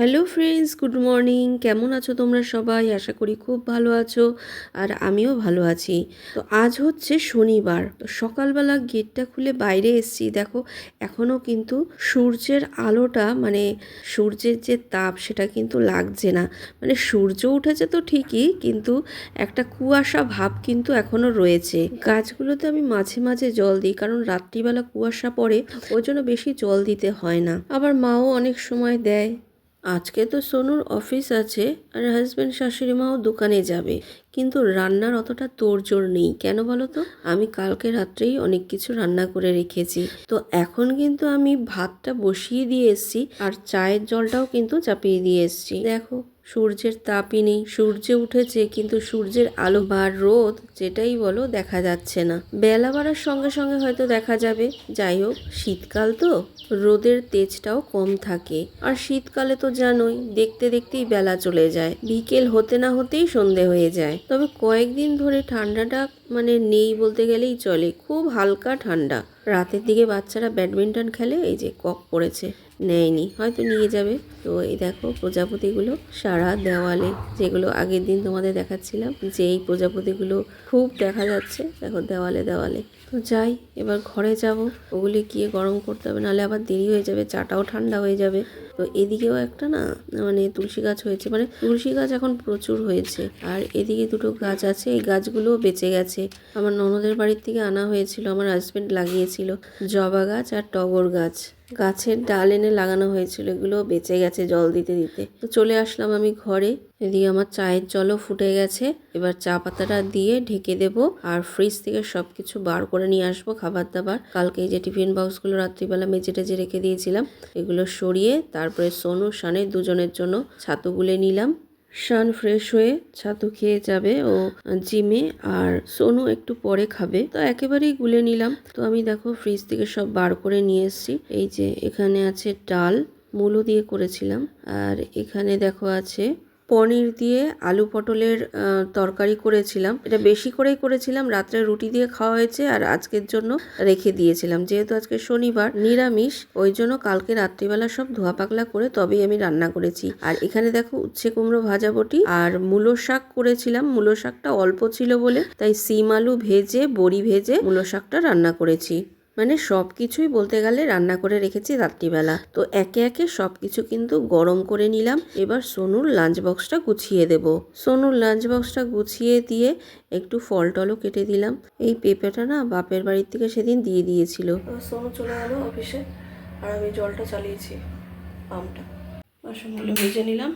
Hello friends, good morning. কেমন আছো তোমরা সবাই? আশা করি খুব ভালো আছো আর আমিও ভালো আছি। তো আজ হচ্ছে শনিবার। তো সকালবেলা গেটটা খুলে বাইরে এসেছি। দেখো এখনও কিন্তু সূর্যের আলোটা মানে সূর্যের যে তাপ, সেটা কিন্তু লাগছে না। মানে সূর্য উঠেছে তো ঠিকই, কিন্তু একটা কুয়াশা ভাব কিন্তু এখনও রয়েছে। গাছগুলোতে আমি মাঝে মাঝে জল দিই, কারণ রাত্রিবেলা কুয়াশা পড়ে, ওই জন্য বেশি জল দিতে হয় না। আবার মাও অনেক সময় দেয়। আজকে তো সোনুর অফিস আছে আর হাজব্যান্ড শাশুড়ি মাও দোকানে যাবে। কিন্তু রান্নার অতটা তোড়জোড় নেই। কেন বলো তো? আমি কালকে রাত্রেই অনেক কিছু রান্না করে রেখেছি। তো এখন কিন্তু আমি ভাতটা বসিয়ে দিয়ে এসছি আর চায়ের জলটাও কিন্তু চাপিয়ে দিয়ে এসছি। দেখো। সূর্যের তাপই নেই। সূর্য উঠেছে কিন্তু সূর্যের আলো বা রোদ যেটাই বলো দেখা যাচ্ছে না। বেলা বাড়ার সঙ্গে সঙ্গে হয়তো দেখা যাবে। যাই হোক, শীতকাল তো। রোদের তেজটাও কম থাকে। আর শীতকালে তো জানোই, দেখতে দেখতেই বেলা চলে যায়। বিকেল হতে না হতেই সন্ধে হয়ে যায়। তবে কয়েকদিন ধরে ঠান্ডাটা মানে নেই বলতে গেলেই চলে। খুব হালকা ঠান্ডা। রাতের দিকে বাচ্চারা ব্যাডমিন্টন খেলে, এই যে কক পড়েছে। নেয়নি, হয়তো নিয়ে যাবে। তো এই দেখো প্রজাপতিগুলো, সারা দেওয়ালে যেগুলো আগের দিন তোমাদের দেখাচ্ছিলাম যে এই প্রজাপতিগুলো খুব দেখা যাচ্ছে, দেখো দেওয়ালে দেওয়ালে। তো যাই, এবার ঘরে যাব, ওগুলি গিয়ে গরম করতে হবে, নাহলে আবার দেরি হয়ে যাবে, চাটাও ঠান্ডা হয়ে যাবে। তো এদিকেও একটা না মানে তুলসী গাছ হয়েছে মানে তুলসী গাছ এখন প্রচুর হয়েছে, আর এদিকে দুটো গাছ আছে, এই গাছগুলোও বেঁচে গেছে। আমার ননদের বাড়ির থেকে আনা হয়েছিল, আমার হাজবেন্ড লাগিয়েছিল, জবা গাছ আর টগর গাছ। গাছের ডাল এনে লাগানো হয়েছিল, এগুলো বেঁচে গেছে জল দিতে দিতে। তো চলে আসলাম আমি ঘরে। এদিকে আমার চায়ের জলও ফুটে গেছে। এবার চা পাতাটা দিয়ে ঢেকে দেব আর ফ্রিজ থেকে সব কিছু বার করে নিয়ে আসব খাবার দাবার কালকে যে টিফিন বক্সগুলো রাত্রিবেলা মেঝে টেজে রেখে দিয়েছিলাম, এগুলো সরিয়ে তারপরে সোনু শানের দুজনের জন্য ছাতু গুলে নিলাম। শান ফ্রেশ হয়ে ছাতু খেয়ে যাবে ও জিমে আর সোনু একটু পরে খাবে। তো একেবারেই গুলে নিলাম। তো আমি দেখো ফ্রিজ থেকে সব বার করে নিয়ে এসছি। এই যে এখানে আছে ডাল, মূলো দিয়ে করেছিলাম। আর এখানে দেখো আছে পনির দিয়ে আলু পটলের তরকারি করেছিলাম। এটা বেশি করেই করেছিলাম। রাত্রে রুটি দিয়ে খাওয়া হয়েছে আর আজকের জন্য রেখে দিয়েছিলাম। যেহেতু আজকে শনিবার, নিরামিষ, ওই জন্য কালকে রাত্রিবেলা সব ধোয়া পাকলা করে তবেই আমি রান্না করেছি। আর এখানে দেখো উচ্ছে কুমড়ো ভাজা বটি আর মূলো শাক করেছিলাম। মূলো শাকটা অল্প ছিল বলে, তাই সিম আলু ভেজে, বড়ি ভেজে মূলো শাকটা রান্না করেছি। মানে সব কিছুই বলতে গেলে রান্না করে রেখেছি রাত্রিবেলা। তো একে একে সব কিছু কিন্তু গরম করে নিলাম। এবার সোনুর লাঞ্চ বক্সটা গুছিয়ে দেব। সোনুর লাঞ্চ বক্সটা গুছিয়ে দিয়ে একটু ফল টলও কেটে দিলাম। এই পেঁপেটা না বাপের বাড়ির থেকে সেদিন দিয়ে দিয়েছিল। সোনু চলে গেল অফিসে আর আমি জলটা চালিয়েছি পাম্পটা বাসনগুলো ভেজে নিলাম।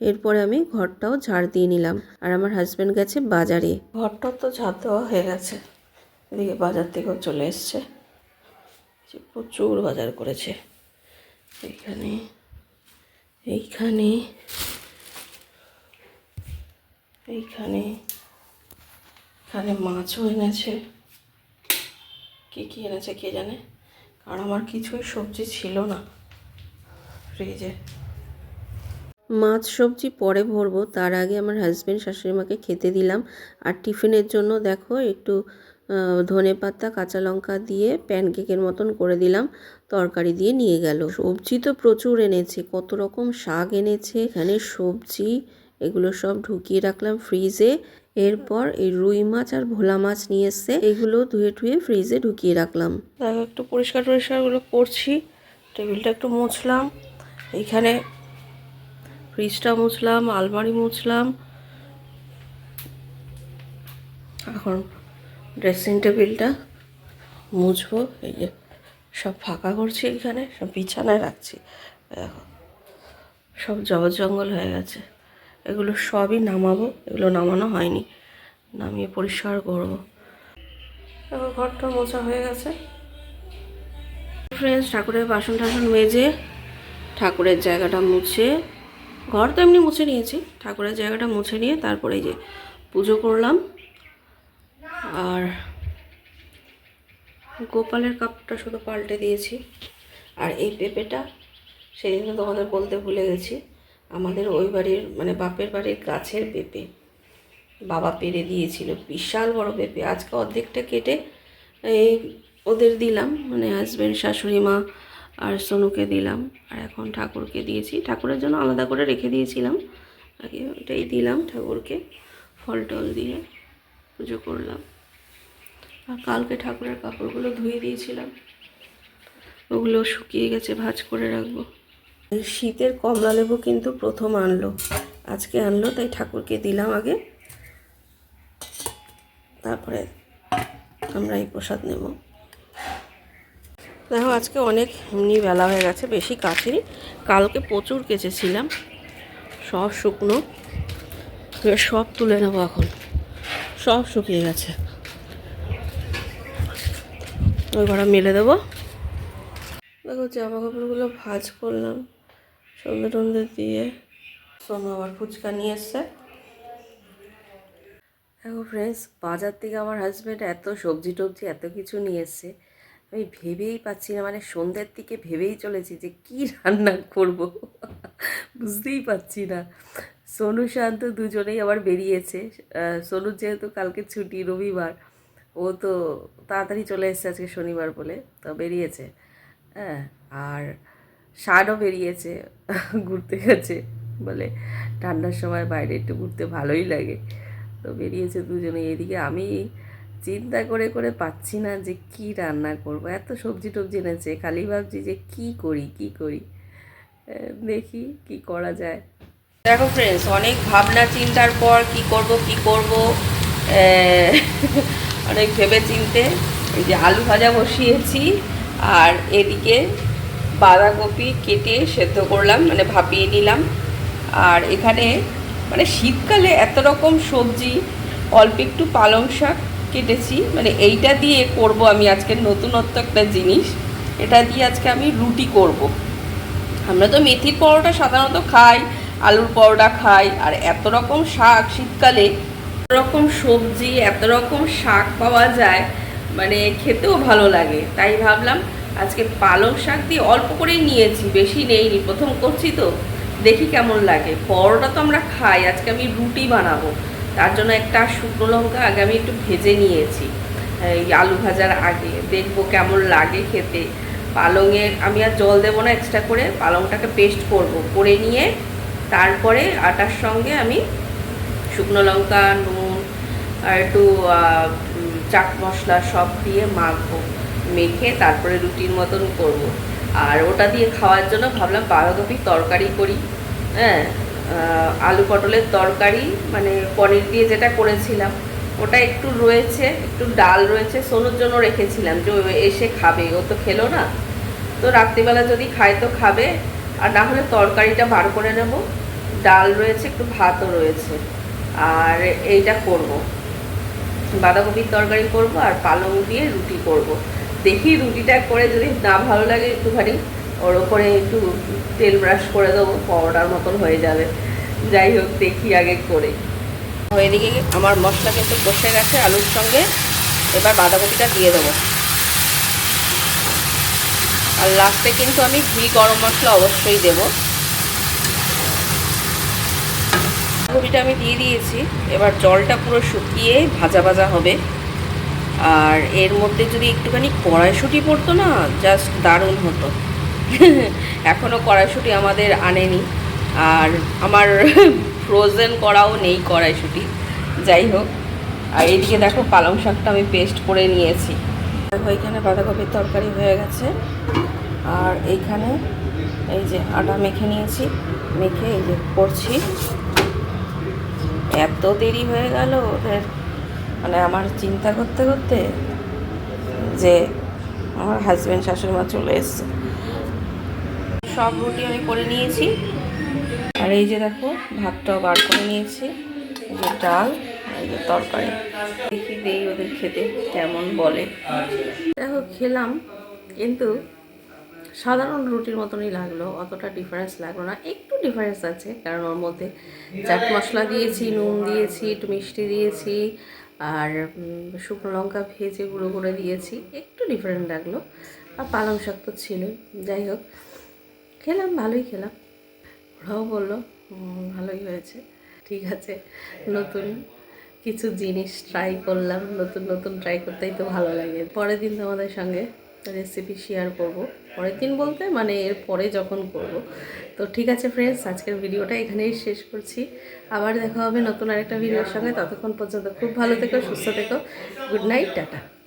এরপরে আমি ঘরটাও ঝাড় দিয়ে নিলাম। আর আমার হাজব্যান্ড গেছে বাজারে। ঘরটা তো ঝাড় দেওয়া হয়ে গেছে। এদিকে বাজার থেকেও চলে এসছে। যে প্রচুর বাজার করেছে। এইখানে এইখানে এইখানে, এখানে মাছও এনেছে। কী কী এনেছে কে জানে? কারণ আমার কিছুই সবজি ছিল না। ফ্রিজে মাছ সবজি পরে ভরবো। তার আগে আমার হাজব্যান্ড শাশুড়ি মাকে খেতে দিলাম। আর টিফিনের জন্য দেখো, একটু ধনে পাতা, কাঁচা লঙ্কা দিয়ে প্যানকেকের মতন করে দিলাম। তরকারি দিয়ে নিয়ে গেল। সবজি তো প্রচুর এনেছে, কত রকম শাক এনেছে। এখানে সবজি, এগুলো সব ঢুকিয়ে রাখলাম ফ্রিজে এরপর এই রুই মাছ আর ভোলা মাছ নিয়ে এসছে, এগুলো ধুয়ে টুয়ে ফ্রিজে ঢুকিয়ে রাখলাম। একটু পরিষ্কার টরিষ্কারগুলো করছি, টেবিলটা একটু মুছলাম। এখানে ফ্রিজটা মুছলাম, আলমারি মুছলাম। এখন ড্রেসিং টেবিলটা মুছবো, এই যে সব ফাঁকা করছি এখানে, সব বিছানায় রাখছি, দেখো। সব জবর জঙ্গল হয়ে গেছে। এগুলো সবই নামাবো, এগুলো নামানো হয়নি। নামিয়ে পরিষ্কার করব। দেখো, ঘরটা মোছা হয়ে গেছে। ফ্রেন্ডস ঠাকুরের বাসন টাসন মেজে ঠাকুরের জায়গাটা মুছে, ঘর তো এমনি মুছে নিয়েছি, ঠাকুরের জায়গাটা মুছে নিয়ে তারপরে যে পুজো করলাম। আর গোপালের কাপটা শুধু পাল্টে দিয়েছি। আর এই পেঁপেটা সেদিন তোমাদের বলতে ভুলে গেছি, আমাদের ওই বাড়ির মানে বাপের বাড়ির গাছের পেঁপে। বাবা পেরে দিয়েছিল, বিশাল বড় পেঁপে। আজকে অর্ধেকটা কেটে এই ওদের দিলাম মানে হাজব্যান্ড শাশুড়ি, মা আর সোনুকে দিলাম। আর এখন ঠাকুরকে দিয়েছি। ঠাকুরের জন্য আলাদা করে রেখে দিয়েছিলাম। আগে ওটাই দিলাম ঠাকুরকে ফল টল দিয়ে পুজো করলাম। কালকে ঠাকুরের কাপড়গুলো ধুয়ে দিয়েছিলাম। ওগুলো শুকিয়ে গেছে, ভাজ করে রাখব। শীতের কমলা লেবু কিন্তু প্রথম আনলো। আজকে আনলো, তাই ঠাকুরকে দিলাম আগে। তারপরে আমরা এই প্রসাদ নেব। দেখো, আজকে অনেক এমনি বেলা হয়ে গেছে, বেশি কাছেরই কালকে প্রচুর কেচেছিলাম। সব শুকনো। সব তুলে নেব এখন। সব শুকিয়ে গেছে। ওই ঘরে মেলে দেবো। দেখো জামা কাপড়গুলো ভাজ করলাম, সন্ধে টন্ধে দিয়ে। সোনু আবার ফুচকা নিয়ে এসছে। দেখো ফ্রেন্ডস বাজার থেকে আমার হাজব্যান্ড এত সবজি টবজি, এত কিছু নিয়ে এসছে। আমি ভেবেই পাচ্ছি না মানে সন্ধ্যের দিকে ভেবেই চলেছি যে কি রান্না করব। বুঝতেই পারছি না। সোনু শান্ত দুজনেই আবার বেরিয়েছে। সোনুর যেহেতু কালকে ছুটি রবিবার ও তো তাড়াতাড়ি চলে এসেছে আজকে শনিবার বলে, তো বেরিয়েছে। হ্যাঁ আর শানও বেরিয়েছে ঘুরতে গেছে বলে। ঠান্ডার সময় বাইরে একটু ঘুরতে ভালোই লাগে। তো বেরিয়েছে দুজনে এদিকে। আমি চিন্তা করে করে পাচ্ছি না যে কি রান্না করব। এত সবজি টবজি এনেছে, খালি ভাবছি যে কি করি কি করি? দেখি কি করা যায়। দেখো ফ্রেন্ডস অনেক ভাবনা চিন্তার পর কি করব কি করব? অনেক ভেবে চিনতে এই যে আলু ভাজা বসিয়েছি আর এদিকে বাঁধাকপি কেটে সেদ্ধ করলাম মানে ভাপিয়ে নিলাম আর এখানে মানে শীতকালে এত রকম সবজি, অল্প একটু পালং শাক কেটেছি মানে এইটা দিয়ে করব আমি আজকে নতুনত্ব একটা জিনিস এটা দিয়ে আজকে আমি রুটি করব। আমরা তো মেথির পরোটা সাধারণত খাই, আলুর পরোটা খাই, আর এত রকম শাক শীতকালে রকম সবজি, এত রকম শাক পাওয়া যায় মানে খেতেও ভালো লাগে। তাই ভাবলাম আজকে পালং শাক দিয়ে অল্প করেই নিয়েছি, বেশি নেইনি, প্রথম করছি তো। দেখি কেমন লাগে। পরোটা তো আমরা খাই, আজকে আমি রুটি বানাবো। তার জন্য একটা শুকনো লঙ্কা আগে আমি একটু ভেজে নিয়েছি আলু ভাজার আগে। দেখব কেমন লাগে খেতে। পালংয়ের আমি আর জল দেবো না এক্সট্রা করে, পালংটাকে পেস্ট করব। করে নিয়ে তারপরে আটার সঙ্গে আমি শুকনো লঙ্কা, নুন, আর একটু চাট মশলা সব দিয়ে মাখবো, মেখে তারপরে রুটির মতন করব। আর ওটা দিয়ে খাওয়ার জন্য ভাবলাম বাঁধাকপির তরকারি করি হ্যাঁ? আলু পটলের তরকারি মানে পনির দিয়ে যেটা করেছিলাম, ওটা একটু রয়েছে, একটু ডাল রয়েছে, সোনুর জন্য রেখেছিলাম যে এসে খাবে, ও তো খেলো না। তো রাত্রিবেলা যদি খায় তো খাবে, আর না হলে তরকারিটা বার করে নেব। ডাল রয়েছে, একটু ভাতও রয়েছে। আর এইটা করব। বাঁধাকপির তরকারি করব আর পালং দিয়ে রুটি করব। দেখি রুটিটা করে যদি না ভালো লাগে একটুখানি, ওর ওপরে একটু তেল ব্রাশ করে দেবো, পরোটার মতন হয়ে যাবে। যাই হোক, দেখি আগে করে। এদিকে আমার মশলা কিন্তু বসে গেছে আলুর সঙ্গে, এবার বাঁধাকপিটা দিয়ে দেবো। আর লাস্টে কিন্তু আমি ঘি গরম মশলা অবশ্যই দেবো। বাঁধাকপিটা আমি দিয়ে দিয়েছি। এবার জলটা পুরো শুকিয়ে ভাজা ভাজা হবে। আর এর মধ্যে যদি একটুখানি কড়াইশুঁটি পড়তো না জাস্ট দারুণ হতো। এখনও কড়াইশুঁটি আমাদের আনেনি। আর আমার ফ্রোজেন করাও নেই কড়াইশুঁটি। যাই হোক, আর এদিকে দেখো পালং শাকটা আমি পেস্ট করে নিয়েছি। এখানে বাঁধাকপির তরকারি হয়ে গেছে। আর এইখানে এই যে আটা মেখে নিয়েছি। মেখে এই যে করছি। এত দেরি হয়ে গেল ওদের। মানে আমার চিন্তা করতে করতে যে আমার হাজব্যান্ড শাশুড়ি মা চলে এসছে। সব রুটি আমি করে নিয়েছি। আর এই যে দেখো, ভাতটাও বার করে নিয়েছি। এই যে ডাল, এই যে তরকারি। দেখি দেই ওদের খেতে কেমন বলে। দেখো, খেলাম, কিন্তু সাধারণ রুটির মতনই লাগল, অতটা ডিফারেন্স লাগল না, একটু ডিফারেন্স আছে, কারণ ওর মধ্যে চাট মশলা দিয়েছি, নুন দিয়েছি, একটু মিষ্টি দিয়েছি, আর শুকনো লঙ্কা ভেজে গুঁড়ো করে দিয়েছি, একটু ডিফারেন্ট লাগল, আর পালং শাক তো ছিলই, যাই হোক, খেলাম, ভালোই খেলাম। ওরাও বলল ভালোই হয়েছে, ঠিক আছে, নতুন কিছু জিনিস ট্রাই করলাম, নতুন নতুন ট্রাই করতেই তো ভালো লাগে। পরের দিন তোমাদের সঙ্গে রেসিপি শেয়ার করব। পরের দিন বলতে মানে এর পরে যখন করব। তো ঠিক আছে ফ্রেন্ডস আজকের ভিডিওটা এখানেই শেষ করছি। আবার দেখা হবে নতুন আরেকটা ভিডিওর সঙ্গে। ততক্ষণ পর্যন্ত খুব ভালো থেকো, সুস্থ থেকো। Good night tata.